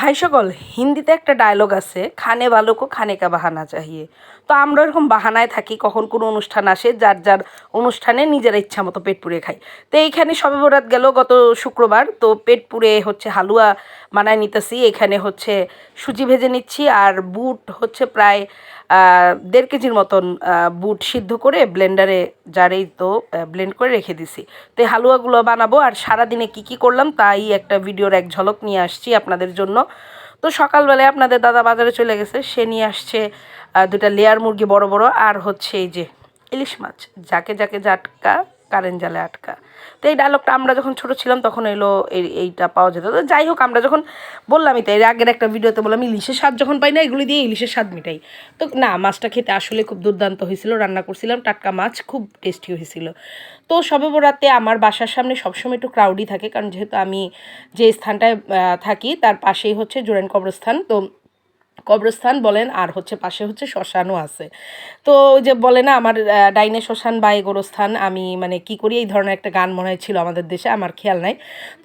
ভাই সকল, হিন্দিতে একটা ডায়লগ আছে, খানে বালকও খানে কা বাহানা চাহিয়ে। তো আমরা এরকম বাহানায় থাকি, কখন কোনো অনুষ্ঠান আসে, যার যার অনুষ্ঠানে নিজের ইচ্ছা মতো পেট পুড়ে খাই তো এইখানে সবে বরাত গেল, গত শুক্রবার, তো পেট পুড়ে হচ্ছে হালুয়া বানায় নিতেছি। এখানে হচ্ছে সুজি ভেজে নিচ্ছি, আর বুট হচ্ছে প্রায় দেড় কেজির মতন বুট সিদ্ধ করে ব্লেন্ডারে জারেই তো ব্লেন্ড করে রেখে দিছি। তো এই হালুয়াগুলো বানাবো আর সারাদিনে কি কি করলাম তাই একটা ভিডিওর এক ঝলক নিয়ে আসছি আপনাদের জন্য। তো সকালবেলায় আপনাদের দাদা বাজারে চলে গেছে, সে নিয়ে আসছে দুটা লেয়ার মুরগি বড় বড় আর হচ্ছে এই যে ইলিশ মাছ, যাকে যাকে জাটকা, কারেন্ট জালে আটকা। তো এই ডায়লগটা আমরা যখন ছোট ছিলাম তখন এলো এই, এইটা পাওয়া যেত। তো যাই হোক, আমরা যখন বললামই তো এর আগের একটা ভিডিওতে বললাম, ইলিশের স্বাদ যখন পাই না, এগুলি দিয়ে ইলিশের স্বাদ মিটাই। তো না, মাছটা খেতে আসলে খুব দুর্দান্ত হয়েছিল, রান্না করছিলাম, টাটকা মাছ খুব টেস্টি হয়েছিল। তো সবে বরাতে আমার বাসার সামনে সবসময় একটু ক্রাউডই থাকে, কারণ যেহেতু আমি যে স্থানটায় থাকি, তার পাশেই হচ্ছে জোরেন কবরস্থান। তো কবরস্থান বলেন, আর হচ্ছে পাশে হচ্ছে শ্মশানও আছে। তো ওই যে বলে না, আমার ডাইনে শ্মশান বা গোরস্থান, আমি মানে কি করি, এই ধরনের একটা গান মনে ছিল আমাদের দেশে, আমার খেয়াল নাই।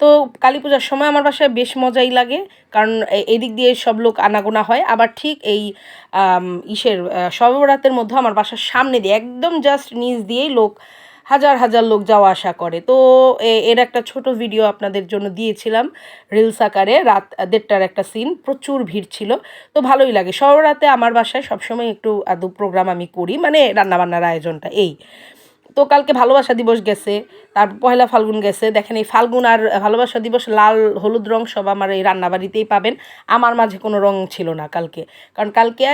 তো কালী পূজার সময় আমার বাসায় বেশ মজাই লাগে, কারণ এদিক দিয়ে সব লোক আনাগোনা হয়। আবার ঠিক এই ইসের সর্বরাতের মধ্যে আমার বাসার সামনে দিয়ে, একদম জাস্ট নিচ দিয়েই লোক হাজার হাজার লোক যাওয়া আসা করে। তো এর একটা ছোট ভিডিও আপনাদের জন্য দিয়েছিলাম রিলস আকারে। রাত দেড়টার একটা সিন প্রচুর ভিড় ছিল। তো ভালোই লাগে। রাতে আমার বাসায় সবসময় একটু আদৌ প্রোগ্রাম আমি করি মানে রান্নাবান্নার আয়োজনটা এই। তো কালকে ভালোবাসা দিবস গেছে, তার পয়লা ফাল্গুন গেছে। দেখেন এই ফাল্গুন আর ভালোবাসা দিবস লাল, হলুদ রং সব আমার এই রান্নাবাড়িতেই পাবেন। আমার মাঝে কোনো রং ছিল না কালকে। কারণ কালকে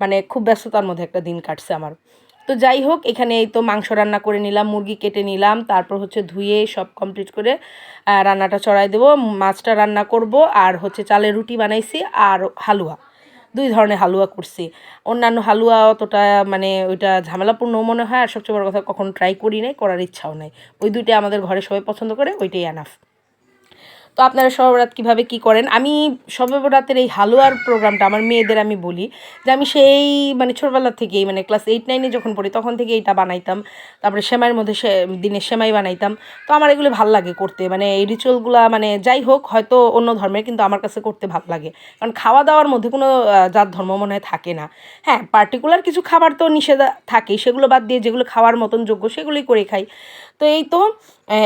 মানে খুব ব্যস্ততার মধ্যে একটা দিন কাটছে আমার। তো যাই হোক, এখানে এই তো মাংস রান্না করে নিলাম, মুরগি কেটে নিলাম, তারপর হচ্ছে ধুয়ে সব কমপ্লিট করে রান্নাটা চড়াই দেবো। মাছটা রান্না করব, আর হচ্ছে চালের রুটি বানাইছি আর হালুয়া। দুই ধরনের হালুয়া করছি। অন্যান্য হালুয়া অতটা মানে ওইটা ঝামেলাপূর্ণ মনে হয়, আর সবচেয়ে বড় কথা কখনো ট্রাই করি নাই, করার ইচ্ছাও নাই। ওই দুইটা আমাদের ঘরে সবাই পছন্দ করে, ওইটাই আনাফ তো আপনারা সবরাত কীভাবে কি করেন? আমি সবরাতের এই হালুয়ার প্রোগ্রামটা আমার মেয়েদের আমি বলি যে আমি সেই মানে ছোটোবেলা থেকেই মানে ক্লাস এইট নাইনে যখন পড়ি তখন থেকে এইটা বানাইতাম। তারপরে সেমাইয়ের মধ্যে সে দিনে সেমাই বানাইতাম। তো আমার এগুলো ভালো লাগে করতে। মানে এই রিচুয়ালগুলো মানে যাই হোক, হয়তো অন্য ধর্মের কিন্তু আমার কাছে করতে ভালো লাগে। কারণ খাওয়া দাওয়ার মধ্যে কোনো জাত ধর্ম মনে হয় থাকে না। হ্যাঁ পার্টিকুলার কিছু খাবার তো নিষেধা থাকে সেগুলো বাদ দিয়ে যেগুলো খাওয়ার মতন যোগ্য সেগুলোই করে খাই। তো এই তো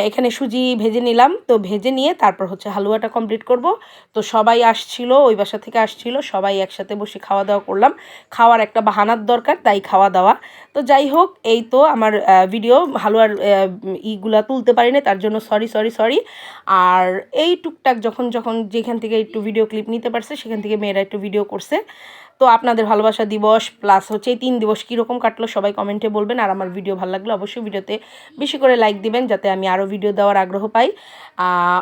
এখানে সুজি ভেজে নিলাম। তো ভেজে নিয়ে তারপর হচ্ছে হালুয়াটা কমপ্লিট করব। তো সবাই আসছিল, ওই বাসা থেকে আসছিল, সবাই একসাথে বসে খাওয়া দাওয়া করলাম। খাওয়ার একটা বাহানার দরকার, তাই খাওয়া দাওয়া তো যাই হোক, এই তো আমার ভিডিও হালুয়ার ইগুলা তুলতে পারি না তার জন্য সরি সরি সরি আর এই টুকটাক যখন যখন যেখান থেকে একটু ভিডিও ক্লিপ নিতে পারছে, সেখান থেকে মেয়েরা একটু ভিডিও করছে। তো আপনাদের ভালোবাসা দিবস প্লাস হচ্ছে এই তিন দিবস কীরকম কাটলো সবাই কমেন্টে বলবেন। আর আমার ভিডিও ভালো লাগলে অবশ্যই ভিডিওতে বেশি করে লাইক দিবেন, যাতে আমি আরও ভিডিও দেওয়ার আগ্রহ পাই।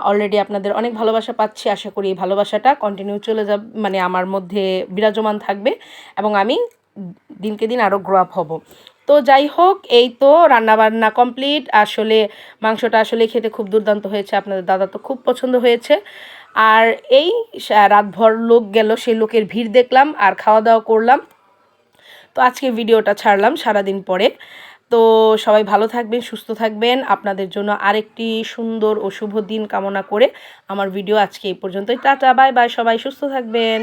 অলরেডি আপনাদের অনেক ভালোবাসা পাচ্ছি, আশা করি এই ভালোবাসাটা কন্টিনিউ চলে যাব মানে আমার মধ্যে বিরাজমান থাকবে এবং আমি দিনকে দিন আরও গ্রো আপ হব। তো যাই হোক, এই তো রান্নাবান্না কমপ্লিট আসলে মাংসটা আসলে খেতে খুব দুর্দান্ত হয়েছে, আপনাদের দাদা তো খুব পছন্দ হয়েছে। আর এই রাতভর লোক গেল, সেই লোকের ভিড় দেখলাম আর খাওয়া দাওয়া করলাম। তো আজকে ভিডিওটা ছাড়লাম সারাদিন পরে। তো সবাই ভালো থাকবেন, সুস্থ থাকবেন। আপনাদের জন্য আরেকটি সুন্দর ও শুভ দিন কামনা করে আমার ভিডিও আজকে এই পর্যন্তই। টাটা, বাই বাই, সবাই সুস্থ থাকবেন।